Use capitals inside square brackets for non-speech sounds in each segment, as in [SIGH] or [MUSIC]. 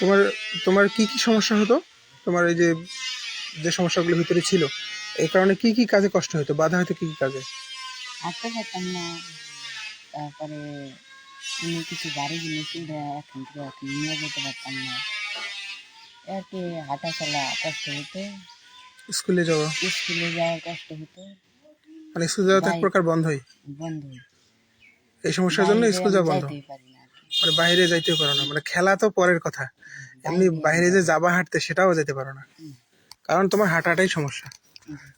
তোমার তোমার কি কি সমস্যা হতো? তোমার এই যে যে সমস্যাগুলো ভিতরে ছিল এই কারণে কি কি কাজে কষ্ট হতো? বাধা হতো কি কি কাজে? হাঁটতে পারতাম না। তারপরে কোনো কিছু গাড়ি জিনিস এখন থেকে এখন নিয়ে যেতে পারতাম না। আর কি হাঁটা চলা কষ্ট হতো। স্কুলে যাওয়া? স্কুলে যাওয়া কষ্ট হতো। মানে স্কুল যাওয়া তো এক প্রকার বন্ধই। বন্ধ এই সমস্যার জন্য স্কুল যাওয়া বন্ধ। মানে বাইরে যাইতেও পারো না। মানে খেলা তো পরের কথা। এমনি বাইরে যে যাবা হাঁটতে সেটাও যেতে পারো না। কারণ তোমার হাঁটাটাই সমস্যা।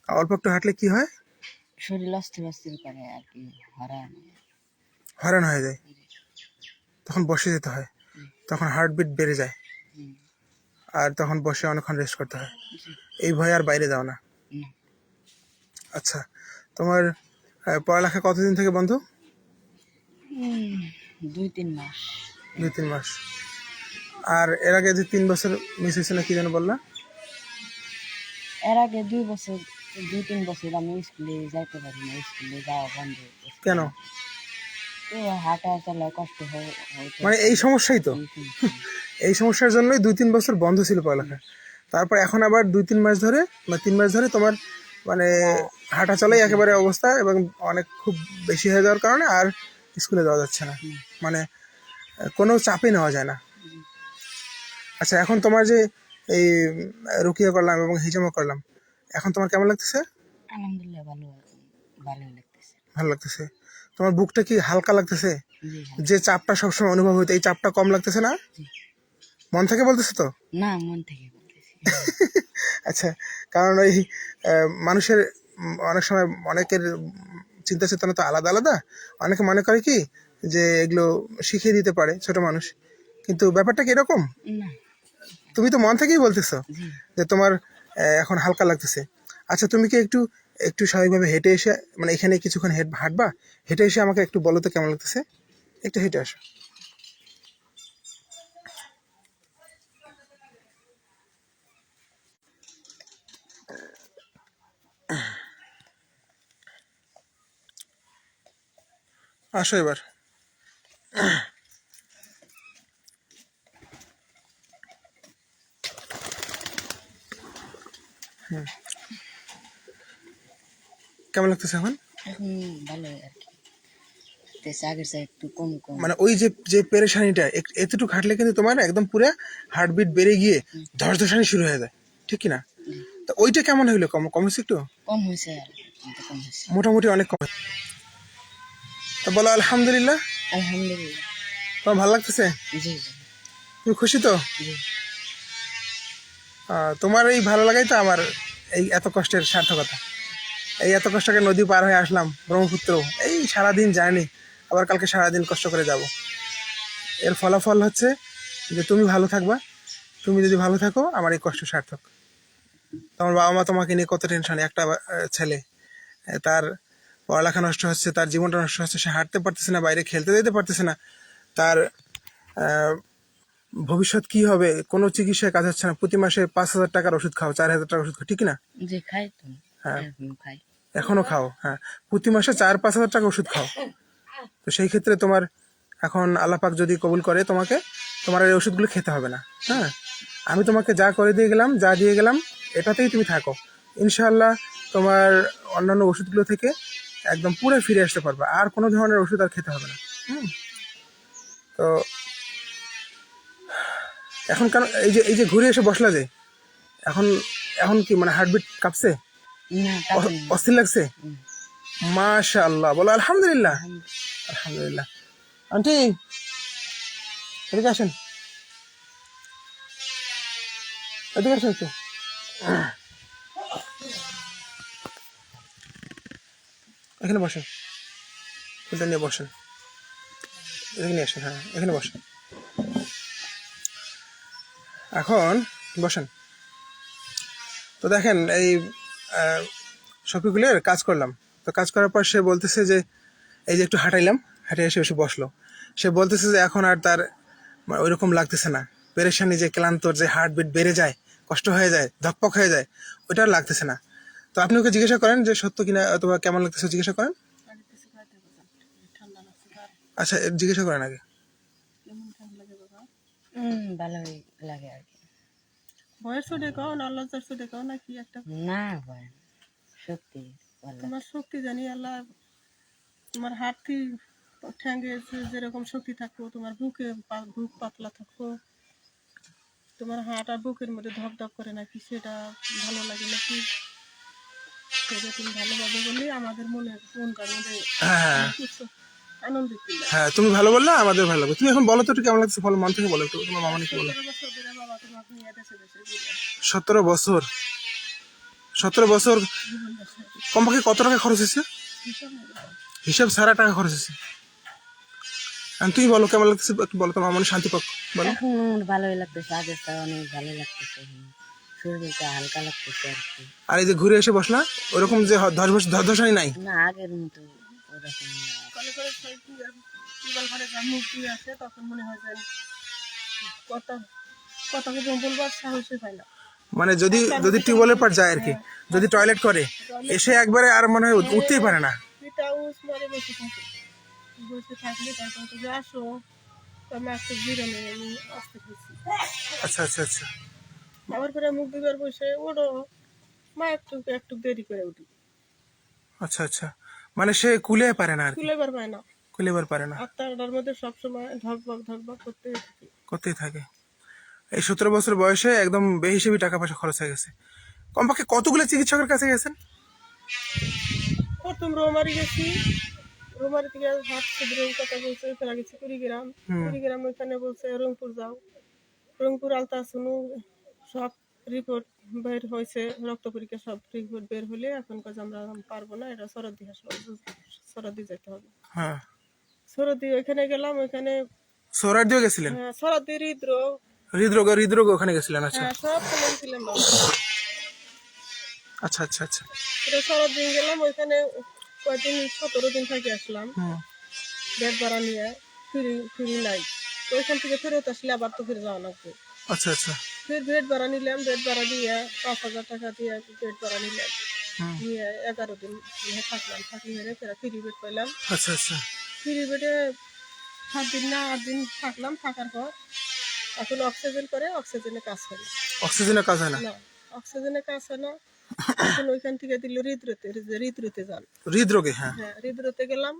অল্প একটু হাঁটলে কি হয়? শরীর অস্থির অস্থির করে আর কি হরান হয়রান হয়ে যায়। তখন বসে যেতে হয়। তখন হার্টবিট বেড়ে যায়। আর তখন বসে অনেকক্ষণ রেস্ট করতে হয়। এই ভয়ে আর বাইরে যাও না। আচ্ছা তোমার পড়ালেখা কতদিন থেকে বন্ধ? দুই তিন মাস। দুই তিন মাস। আর এর আগে যে তিন বছর মিস হয়েছে না কি যেন বললা? এর আগে দুই বছর দুই তিন বছর আমি স্কুলে যাইতে পারি না স্কুলে যাওয়া বন্ধ কেন? হাঁটা চলা কষ্ট হয় মানে এই সমস্যাই তো। এই এই সমস্যার জন্যই দুই তিন বছর বন্ধ ছিল পড়ালেখা। তারপর এখন আবার দুই তিন মাস ধরে বা তিন মাস ধরে তোমার মানে হাঁটা চলাই একেবারে অবস্থা এবং অনেক খুব বেশি হয়ে যাওয়ার কারণে আর স্কুলে যাওয়া যাচ্ছে না। মানে কোনো চাপই নেওয়া যায় না। আচ্ছা এখন তোমার যে এই রুকিয়া করলাম এবং হিজামা করলাম এখন তোমার কেমন লাগতেছে? আলহামদুলিল্লাহ ভালো ভালো লাগতেছে। ভালো লাগতেছে। তোমার বুকটা কি হালকা লাগতেছে? যে চাপটা সবসময় অনুভব হইতো এই চাপটা কম লাগতেছে না? মন থেকে বলতেছে তো? না মন থেকে [LAUGHS] আচ্ছা কারণ ওই মানুষের অনেক সময় অনেকের চিন্তা চেতনা তো আলাদা আলাদা। অনেকে মনে করে কি যে এগুলো শিখিয়ে দিতে পারে ছোট মানুষ। কিন্তু ব্যাপারটা কি এরকম? তুমি তো মন থেকেই বলতেছো যে তোমার এখন হালকা লাগতেছে। আচ্ছা তুমি কি একটু একটু স্বাভাবিকভাবে হেঁটে এসে মানে এখানে কিছুক্ষণ হেঁট হাঁটবা? হেঁটে এসে আমাকে একটু বলো তো কেমন লাগতেছে? একটু হেঁটে আসো। আসো এবার। কেমন লাগতেছে এখন? ভালো আর কি। আগের একটু কম কম। মানে ওই যে যে পেরেশানিটা এতটুকু হাঁটলে কিন্তু তোমার একদম পুরো হার্টবিট বেড়ে গিয়ে ধসধসানি শুরু হয়ে যায়। ঠিক কি না? তো ওইটা কেমন হইল? কম কমেছে একটু? কম হয়েছে কম মোটামুটি অনেক কম বলো আলহামদুলিল্লাহ আলহামদুলিল্লাহ। তোমার ভালো লাগতেছে? জি জি। তুমি খুশি তো? তোমার এই ভালো লাগাই তো আমার এই এত কষ্টের সার্থকতা। এই এত কষ্টকে নদী পার হয়ে আসলাম ব্রহ্মপুত্র। এই সারাদিন জার্নি আবার কালকে সারাদিন কষ্ট করে যাব। এর ফলাফল হচ্ছে যে তুমি ভালো থাকবা তুমি যদি ভালো থাকো আমার এই কষ্ট সার্থক। তোমার বাবা মা তোমাকে নিয়ে কত টেনশন একটা ছেলে তার পড়ালেখা নষ্ট হচ্ছে তার জীবনটা নষ্ট হচ্ছে সে হাঁটতে পারতেছে না বাইরে খেলতে যেতে পারতেছে না তার ভবিষ্যৎ কি হবে কোনো চিকিৎসায় কাজ হচ্ছে না প্রতি মাসে পাঁচ হাজার টাকার ওষুধ খাও চার হাজার টাকার ওষুধ খাও ঠিক না? তো। হ্যাঁ। এখনও খাও হ্যাঁ। প্রতি মাসে চার পাঁচ হাজার টাকা ওষুধ খাও। তো সেই ক্ষেত্রে তোমার এখন আল্লাপাক যদি কবুল করে তোমাকে তোমার এই ওষুধগুলো খেতে হবে না হ্যাঁ? আমি তোমাকে যা করে দিয়ে গেলাম যা দিয়ে গেলাম এটাতেই তুমি থাকো। ইনশাল্লাহ তোমার অন্যান্য ওষুধগুলো থেকে একদম পুরো ফিরে আসতে পারবে। আর কোনো ধরনের ওষুধ আর খেতে হবে না। হুম। তো এখন কেন এই যে এই যে ঘুরে এসে বসলা যে এখন এখন কি মানে হার্টবিট কাঁপছে? অস্থির লাগছে? মাশা আল্লাহ বলো আলহামদুলিল্লাহ। আলহামদুলিল্লাহ। আন্টি এদিকে আসেন। এদিকে আসেন একটু। এখানে বসেন। ফুলটা নিয়ে বসেন। এখানে আসেন হ্যাঁ এখানে বসেন। এখন বসেন। তো দেখেন, এই শফিকুলের কাজ করলাম। তো কাজ করার পর সে বলতেছে যে, এই যে একটু হাঁটাইলাম হাঁটে এসে এসে বসল। সে বলতেছে যে, এখন আর তার ওই রকম লাগতেছে না। পেরেশানি যে ক্লান্তর, যে হার্ট বিট বেড়ে যায়, কষ্ট হয়ে যায়, ধকপক হয়ে যায় ওইটা আর লাগতেছে না। তো আপনি ওকে জিজ্ঞাসা করেন যে সত্য কিনা অথবা কেমন লাগতেছে জিজ্ঞাসা করেন? আচ্ছা জিজ্ঞাসা করেন আগে। ভালোই লাগে আর কি। কও না লজ্জার সুডে কও না কি একটা? না ভয় সত্যি তোমার শক্তি জানি আল্লাহ। তোমার ঠ্যাঙ্গে যেরকম শক্তি থাকব তোমার বুকে বুক পাতলা থাকব। তোমার হাট আর বুকের মধ্যে ধপ ধপ করে নাকি সেটা ভালো লাগে নাকি আমাদের মনে মধ্যে হ্যাঁ। আনন্দিত হ্যাঁ তুমি ভালো বললে আমাদের ভালো লাগবে তুমি এখন বলো তো একটু কেমন লাগছে ভালো মন থেকে বলো একটু তোমার মামা নাকি বলো। সতেরো বছর সতেরো বছর। কমপক্ষে কত টাকা খরচ হয়েছে? হিসাব সারা টাকা খরচ হয়েছে। আর তুমি বলো কেমন লাগছে একটু বলো তোমার মনে শান্তি পাক বলো। ভালোই লাগতেছে আগের অনেক ভালো লাগতেছে। শরীরটা হালকা লাগতেছে আর কি। আর এই যে ঘুরে এসে বসলা ওরকম যে ধস ধসনি নাই? না আগের মতো ওরকম না কলে টিউবওয়েল ঘরে যা মুখ দিয়ে তখন মনে হয় বলবার সাহসই না। মানে যদি যদি টিউবওয়েলের পর যায় আর কি যদি টয়লেট করে এসে একবারে আর মনে হয় উঠতেই পারে না। পিতা উস মারে বসে থাকে। বসে থাকলে তারপর তো আসো তো আমি একটু জিরানে আমি আসতে আচ্ছা আচ্ছা আচ্ছা। আবার পরে মুখ দিবার বসে ওড়ো। মা একটু একটু দেরি করে উঠি। আচ্ছা আচ্ছা। মানে সে কুলে পারে না আর কি? তুলে বার পায় না। কুলেবার পারে না। আটটার মধ্যে সবসময় ধকবক ধকবক করতেই থাকি। করতেই থাকে। এই সতেরো বছর বয়সে একদম বেহিসেবি টাকা পয়সা খরচ হয়ে গেছে। কমপক্ষে কতগুলো চিকিৎসকের কাছে গেছেন? প্রথম রোমারি গেছি। রোমারি থেকে হাত ছিদ্রের কথা বলছে ফেরা গেছি কুড়িগ্রাম। কুড়িগ্রাম ওইখানে বলছে রংপুর যাও। রংপুর আলতা শুনু সব রিপোর্ট বের হয়েছে রক্ত পরীক্ষা সব রিপোর্ট বের হলে এখন কাজ আমরা পারব না এটা সরদি হাসপাতাল সরদি যেতে হবে। হ্যাঁ। সরদি ওইখানে গেলাম ওইখানে সোরার দিয়ে গেছিলেন? হ্যাঁ, সরদি হৃদরোগ। হৃদরোগ হৃদরোগ ওখানে গেছিলেন আচ্ছা। হ্যাঁ সব ফেলে ছিলাম আচ্ছা আচ্ছা আচ্ছা। এটা সরদিন গেলাম ওইখানে কয়দিন সতেরো দিন থেকে আসলাম। বেড ভাড়া নিয়ে ফ্রি ফ্রি নাই। তো ওইখান থেকে ফেরত আসলে আবার তো ফিরে যাওয়া লাগবে। আচ্ছা আচ্ছা। ফের বেড ভাড়া নিলাম বেড ভাড়া দিয়ে পাঁচ হাজার টাকা দিয়ে বেড ভাড়া নিলাম। নিয়ে এগারো দিন থাকলাম থাকলে হেরে ফেরা ফ্রি বেড পাইলাম। আচ্ছা আচ্ছা। ফ্রি বেডে সাত দিন না আট দিন থাকলাম থাকার পর এখন অক্সিজেন করে অক্সিজেনে কাজ হয় না। অক্সিজেনের কাজ হয় না? অক্সিজেনে কাজ হয় না। এখন ওইখান থেকে দিল হৃদরোতে হৃদরোতে যান। হৃদরোগে হ্যাঁ। হ্যাঁ হৃদরোতে গেলাম।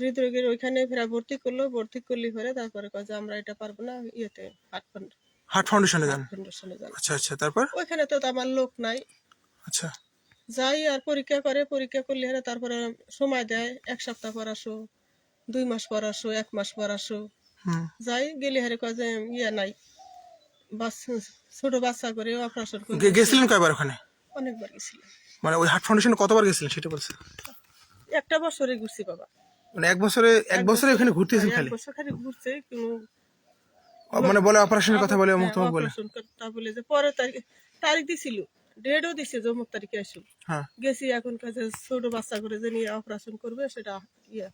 হৃদরোগের ওইখানে ফেরা ভর্তি করল ভর্তি করলি পরে তারপরে কয় যে আমরা এটা পারব না ইয়েতে হার্ট হার্ট ফাউন্ডেশনে যান? ফাউন্ডেশনে যান আচ্ছা আচ্ছা তারপর? ওইখানে তো আমার লোক নাই। আচ্ছা। যাই আর পরীক্ষা করে পরীক্ষা করলে হারে তারপরে সময় দেয় এক সপ্তাহ পর আসো দুই মাস পর আসো এক মাস পর আসো। যাই গেলে হারে কয় যে ইয়ে নাই। বাস ছোট বাচ্চা করে অপারেশন করে গেছিলেন কয়বার ওখানে? অনেকবার গেছিলাম। মানে ওই হার্ট ফাউন্ডেশনে কতবার গেছিলেন সেটা বলছে? একটা বছরে ঘুরছি বাবা। মানে এক বছরে এক বছরে ওখানে ঘুরতেছেন এক বছর খালি ঘুরছে কিন্তু মানে বলে অপারেশনের কথা বলে অমুক তমুক বলে। করতে বলে যে তারিখ তারিখ দিছিল ডেটও দিছে যে অমুক তারিখে আসুন হ্যাঁ। গেছি এখন কাছে ছোট বাচ্চা করে যে নিয়ে অপারেশন করবে সেটা ইয়ে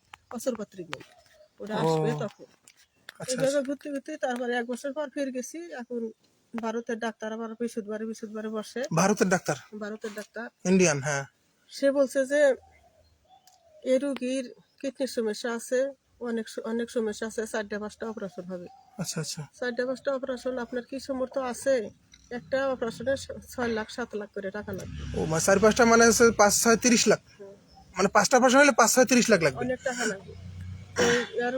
পাত্রিক নেই ওটা আসবে তখন। আচ্ছা এইভাবে ঘুরতে ঘুরতে তারপরে এক বছর পর ফির গেছি এখন ভারতের ডাক্তার আবার বৃহস্পতিবারে বৃহস্পতিবারে বসে। ভারতের ডাক্তার? ভারতের ডাক্তার। ইন্ডিয়ান হ্যাঁ। সে বলছে যে এ রুগীর কিডনির সমস্যা আছে অনেক অনেক সমস্যা আছে চারটা পাঁচটা অপারেশন হবে। আচ্ছা আচ্ছা। চারটা পাঁচটা অপারেশন আপনার কি সমর্থ আছে? একটা অপারেশনে ছয় লাখ সাত লাখ করে টাকা লাগবে। ও মানে চার পাঁচটা মানে পাঁচ ছয় তিরিশ লাখ? মানে পাঁচটা অপারেশন হলে পাঁচ ছয় তিরিশ লাখ লাগবে? অনেক টাকা লাগবে। আর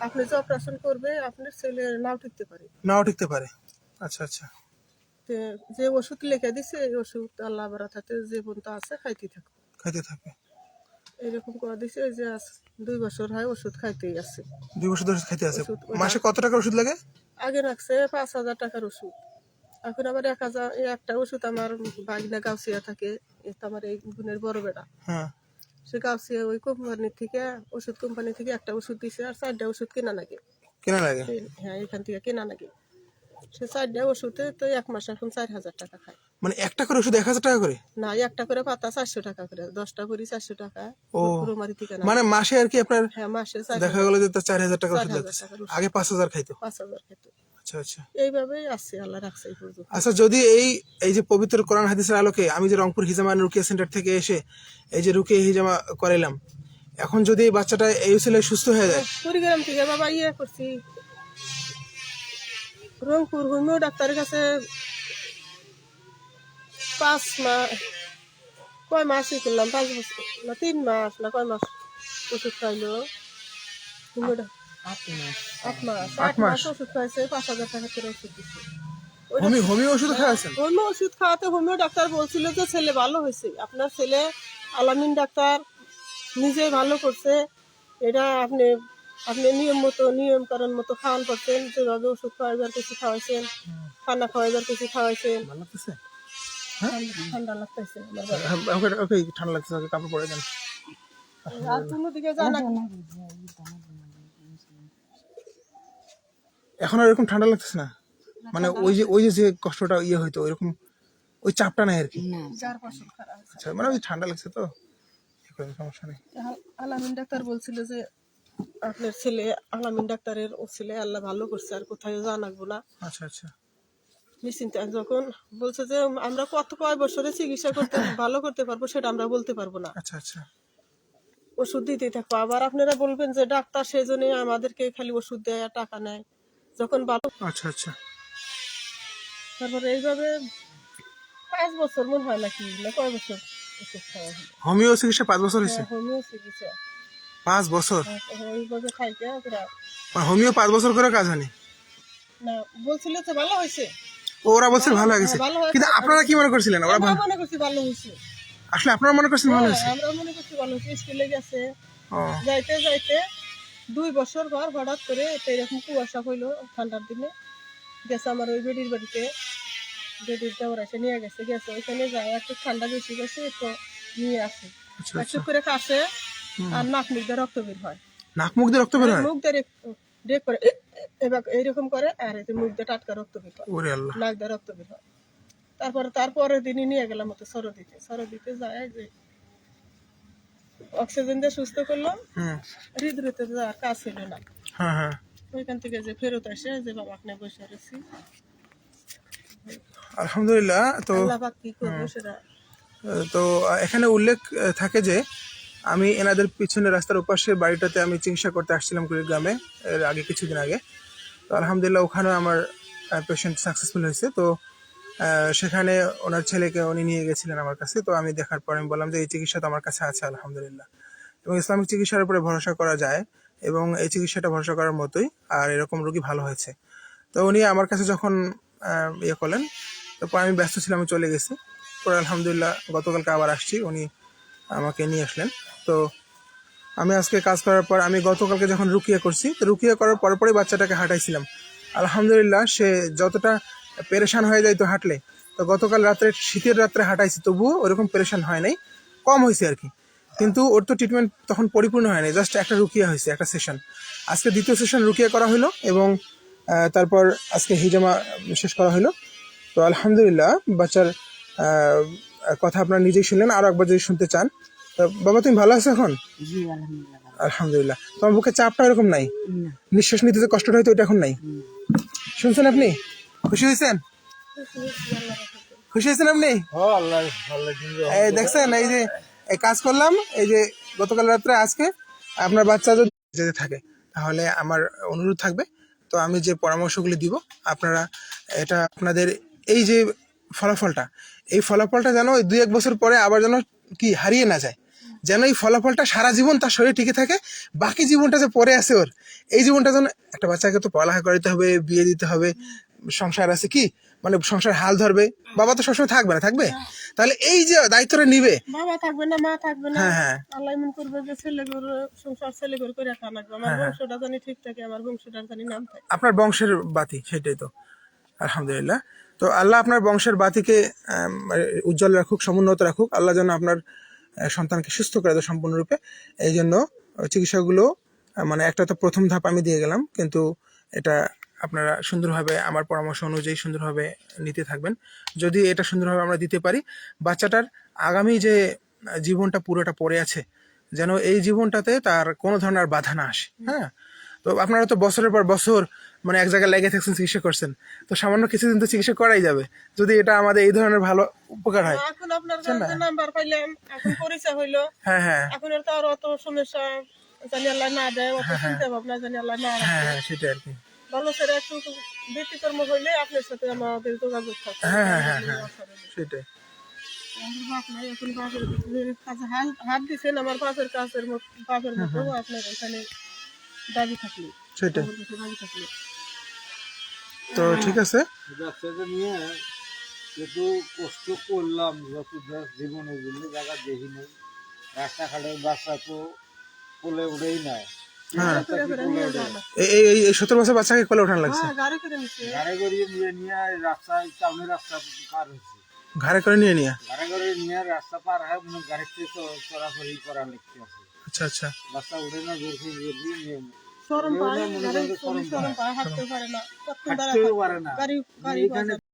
আপনি যে অপারেশন করবে আপনার ছেলে নাও টিকতে পারে। নাও টিকতে পারে। আচ্ছা আচ্ছা। যে ওষুধ লিখে দিছে ওষুধ আল্লাহ বারাতাতে যে পর্যন্ত আছে খাইতে থাকো খাইতে থাকে এরকম করে দিছে এই যে আজ দুই বছর হয় ওষুধ খাইতেই আছে। দুই বছর ধরে খাইতে আছে। ওষুধ মাসে কত টাকার ওষুধ লাগে? আগে রাখছে পাঁচ হাজার টাকার ওষুধ। এখন আবার এক হাজার এই একটা ওষুধ আমার বাগনা গাউসিয়া থাকে আমার এই গুণের বড় বেটা। হ্যাঁ। সে গাউসিয়া ওই কোম্পানি থেকে ওষুধ কোম্পানি থেকে একটা ওষুধ দিছে আর চারটা ওষুধ কেনা লাগে। কেনা লাগে? এই- হ্যাঁ এখান থেকে কেনা লাগে। সে চারটা ওষুধে তো এক মাস এখন চার হাজার টাকা খায়। মানে একটা করে ওষুধ এক হাজার টাকা করে? না একটা করে পাতা চারশো টাকা করে দশটা করে চারশো টাকা। ও। মানে মাসে আর কি আপনার হ্যাঁ মাসে দেখা গেল যে চার হাজার টাকা ওষুধ। আগে পাঁচ হাজার খাইতো? পাঁচ হাজার খেত আচ্ছা আচ্ছা। এইভাবেই আসছে আল্লাহ রাখছে আচ্ছা যদি এই এই যে পবিত্র কোরআন হাদিসের আলোকে আমি যে রংপুর হিজামান রুকিয়া সেন্টার থেকে এসে এই যে রুকিয়া হিজামা করাইলাম এখন যদি এই বাচ্চাটা এই উসিলে সুস্থ হয়ে যায়? কুড়িগ্রাম থেকে বাবা ইয়ে করছি। রংপুর হোমিও ডাক্তারের কাছে পাঁচ মাস কয় মাসই করলাম পাঁচ বছর না তিন মাস না কয় মাস ওষুধ খাইলো? আট মাস। আট মাস আট আট মাস মাস? ওষুধ খাইছে পাঁচ হাজার টাকা করে ওষুধ দিচ্ছে হোমি হোমিও ওষুধ খাওয়াছেন হোমিও ওষুধ খাওয়াতে হোমিও ডাক্তার বলছিল যে ছেলে ভালো হয়েছে। আপনার ছেলে আলামিন ডাক্তার নিজে ভালো করছে। এটা আপনি আপনি নিয়ম মতো নিয়ম কারণ মতো খাওয়ান করছেন। যেভাবে ওষুধ খাওয়াইবার কিছু খাওয়াইছেন খানা খাওয়াইবার কিছু খাওয়াইছেন। ভালো ঠান্ডা- ঠান্ডা লাগতেছে হ্যাঁ, ওকে ওকে ঠান্ডা লাগতেছে ওকে কাপড় পরে দেন। আর কোনো দিকে জানা এখন আর এরকম ঠান্ডা লাগতেছে না? মানে ওই যে ওই যে যে কষ্টটা ইয়ে হইতো ওইরকম ওই চাপটা নাই আর কি? না। যার ফসল খারাপ হয়েছে। আচ্ছা মানে ওই ঠান্ডা লাগছে তো সমস্যা নেই। আলামিন ডাক্তার বলছিল যে আপনার ছেলে আলামিন ডাক্তারের ও ছেলে আল্লাহ ভালো করছে আর কোথায় জানাব না। আচ্ছা আচ্ছা। নিশ্চিন্তে। যখন বলছে যে আমরা কত কয় বছরে চিকিৎসা করতে [COUGHS] ভালো করতে পারব সেটা আমরা বলতে পারব না। আচ্ছা আচ্ছা। ওষুধ দিতে থাকব আবার আপনারা বলবেন যে ডাক্তার সেজন্য আমাদেরকে খালি ওষুধ দেয় আর টাকা নেয়। যখন ভালো আচ্ছা আচ্ছা। তারপরে এইভাবে পাঁচ বছর মনে হয় নাকি? না কয় বছর হোমিও চিকিৎসা পাঁচ বছর হয়েছে? হোমিও চিকিৎসা। পাঁচ বছর? ওইভাবে খাইতে মানে হোমিও পাঁচ বছর করে কাজ হয়নি? না বলছিল যে ভালো হয়েছে। ওরা বলছে ভালো হয়ে গেছে। হয়েছে। কিন্তু আপনারা কি মনে করছিলেন? ওরা ভালো- মনে করছি ভালো হয়েছে। আসলে আপনারা মনে করছেন ভালো হয়েছে? আমরা মনে করছি ভালো হয়েছে। স্কুলে গেছে। যাইতে যাইতে দুই বছর পর হঠাৎ করে এরকম কুয়াশা হইল ঠান্ডার দিনে। গেছে আমার ওই বেডির বাড়িতে। বেডির দেওয়ার এসে নিয়ে গেছে। গেছে ওইখানে যায় একটু ঠান্ডা বেশি গেছে তো নিয়ে আসে। আচ্ছা একটু করে কাশে আর নাক মুখ দিয়ে রক্ত বের হয়। নাক মুখ দিয়ে রক্ত বের হয়? মুখ দিয়ে রেক করে এবার এইরকম করে আর এতে মুখ দিয়ে টাটকা রক্ত বের হয়। নাক দিয়ে রক্ত বের হয়। তারপরে তারপরের দিনই নিয়ে গেলাম ওতে সরো দিতে সরো দিতে যায় যে অক্সিজেন দিয়ে সুস্থ করলাম। হৃদরোতে যাওয়ার কাজ ছিল না। হ্যাঁ হ্যাঁ। ওইখান থেকে যে ফেরত আসে যে বাবা আপনি বসে রয়েছি। আলহামদুলিল্লাহ তো তো এখানে উল্লেখ থাকে যে আমি এনাদের পিছনে রাস্তার ওপাশের বাড়িটাতে আমি চিকিৎসা করতে আসছিলাম কুড়িগ্রামে, এর আগে কিছুদিন আগে। তো আলহামদুলিল্লাহ ওখানেও আমার পেশেন্ট সাকসেসফুল হয়েছে। তো সেখানে ওনার ছেলেকে উনি নিয়ে গেছিলেন আমার কাছে। তো আমি দেখার পর আমি বললাম যে, এই চিকিৎসা তো আমার কাছে আছে, আলহামদুলিল্লাহ। এবং ইসলামিক চিকিৎসার উপরে ভরসা করা যায় এবং এই চিকিৎসাটা ভরসা করার মতোই আর এরকম রোগী ভালো হয়েছে। তো উনি আমার কাছে যখন ইয়ে করলেন তারপর আমি ব্যস্ত ছিলাম চলে গেছি। পরে আলহামদুলিল্লাহ গতকালকে আবার আসছি। উনি আমাকে নিয়ে আসলেন। তো আমি আজকে কাজ করার পর, আমি গতকালকে যখন রুকিয়া করছি, তো রুকিয়া করার পর পরই বাচ্চাটাকে হাঁটাইছিলাম। আলহামদুলিল্লাহ, সে যতটা পেরেশান হয়ে যাইতো হাঁটলে। তো গতকাল রাত্রে, শীতের রাত্রে হাঁটাইছি, তবুও ওরকম পেরেশান হয় নাই। কম হয়েছে আর কি। কিন্তু ওর তো ট্রিটমেন্ট তখন পরিপূর্ণ হয়নি জাস্ট একটা রুকিয়া হয়েছে একটা সেশন আজকে দ্বিতীয় সেশন রুকিয়া করা হলো এবং তারপর আজকে হিজামা শেষ করা হলো তো আলহামদুলিল্লাহ, বাচ্চার কথা আপনারা নিজেই শুনলেন আরও একবার যদি শুনতে চান। তো বাবা তুমি ভালো আছো এখন? আলহামদুলিল্লাহ তোমার বুকে চাপটা এরকম নাই? নিঃশ্বাস নিতে যে কষ্টটা হয়তো এটা এখন নাই? শুনছেন আপনি? খুশি হয়েছেন? খুশি হয়েছেন আপনি? এই দেখছেন এই যে এই কাজ করলাম এই যে গতকাল রাত্রে আজকে আপনার বাচ্চা যদি যেতে থাকে তাহলে আমার অনুরোধ থাকবে। তো আমি যে পরামর্শগুলি দিব আপনারা এটা আপনাদের এই যে ফলাফলটা। এই ফলাফলটা যেন ওই দুই এক বছর পরে আবার যেন কি হারিয়ে না যায়। যেন এই ফলাফলটা সারা জীবন তার শরীরে টিকে থাকে বাকি জীবনটা যে পরে আছে ওর এই জীবনটা যেন একটা বাচ্চাকে তো পড়ালেখা করাতে হবে বিয়ে দিতে হবে সংসার আছে কি? মানে সংসার হাল ধরবে। বাবা তো সবসময় থাকবে না থাকবে? তাহলে এই যে দায়িত্বটা নিবে। বাবা থাকবে না মা থাকবে না। হ্যাঁ হ্যাঁ। আল্লাহ মন করবে যে ছেলে গরু সংসার ছেলে গরু করে রাখা লাগবে। আমার বংশটা জানি ঠিক থাকে আমার বংশটার জানি নাম থাকে। আপনার বংশের বাতি সেটাই তো। আলহামদুলিল্লাহ। তো আল্লাহ আপনার বংশের বাতিকে উজ্জ্বল রাখুক, সমুন্নত রাখুক। আল্লাহ যেন আপনার সন্তানকে সুস্থ করে দেয় সম্পূর্ণরূপে। এই জন্য চিকিৎসাগুলো মানে একটা তো প্রথম ধাপ আমি দিয়ে গেলাম, কিন্তু এটা আপনারা সুন্দরভাবে, আমার পরামর্শ অনুযায়ী সুন্দরভাবে নিতে থাকবেন। যদি এটা সুন্দরভাবে আমরা দিতে পারি, বাচ্চাটার আগামী যে জীবনটা পুরোটা পড়ে আছে, যেন এই জীবনটাতে তার কোনো ধরনের বাধা না আসে। হ্যাঁ? তো আপনারা তো বছরের পর বছর মানে এক জায়গায় লেগে থাকছেন চিকিৎসা করছেন। তো সামান্য কিছুদিন তো চিকিৎসা করাই যাবে। যদি এটা আমাদের এই ধরনের ভালো উপকার হয়। এখন আপনার নাম্বার পাইলাম এখন পরিচয় হইল। হ্যাঁ হ্যাঁ। এখন আর তো আর অত সমস্যা জানি আল্লাহ না দেয় অত চিন্তা ভাবনা জানি আল্লাহ না হ্যাঁ হ্যাঁ সেটাই আর কি। ভালো ছেড়ে একটু ব্যতিকর্ম হইলে আপনার সাথে আমাদের যোগাযোগ থাকে হ্যাঁ, হ্যাঁ, হ্যাঁ, হ্যাঁ। সেটাই। হাত- দিচ্ছেন আমার কাছের মতো আপনার এখানে দাবি থাকলে। সেটাই। দাবি থাকলে। তো ঠিক আছে। বাচ্চাদের নিয়ে কষ্ট করলাম যত যা- জীবনে বুঝলে জায়গা দেখি নাই। রাস্তাঘাটে বাচ্চা তো কোলে উঠেই হ্যাঁ। না। এই এই- এই এই বছর বাচ্চাকে কোলে ওঠানো লাগছে? হ্যাঁ গাড়ি করে নিচ্ছে গাড়ি গড়িয়ে নিয়ে নিয়ে রাস্তায় টাউনের রাস্তা পার হয়েছে। ঘাড়ে করে নিয়ে গড়িয়ে নিয়ে রাস্তা পার হয় মানে গাড়িতে চলাচলি করা আচ্ছা আচ্ছা। বাচ্চা উঠে না জোর করে নিয়ে। সরম পায় সরম পায়। হাঁটতে পারে না গাড়ি গাড়ি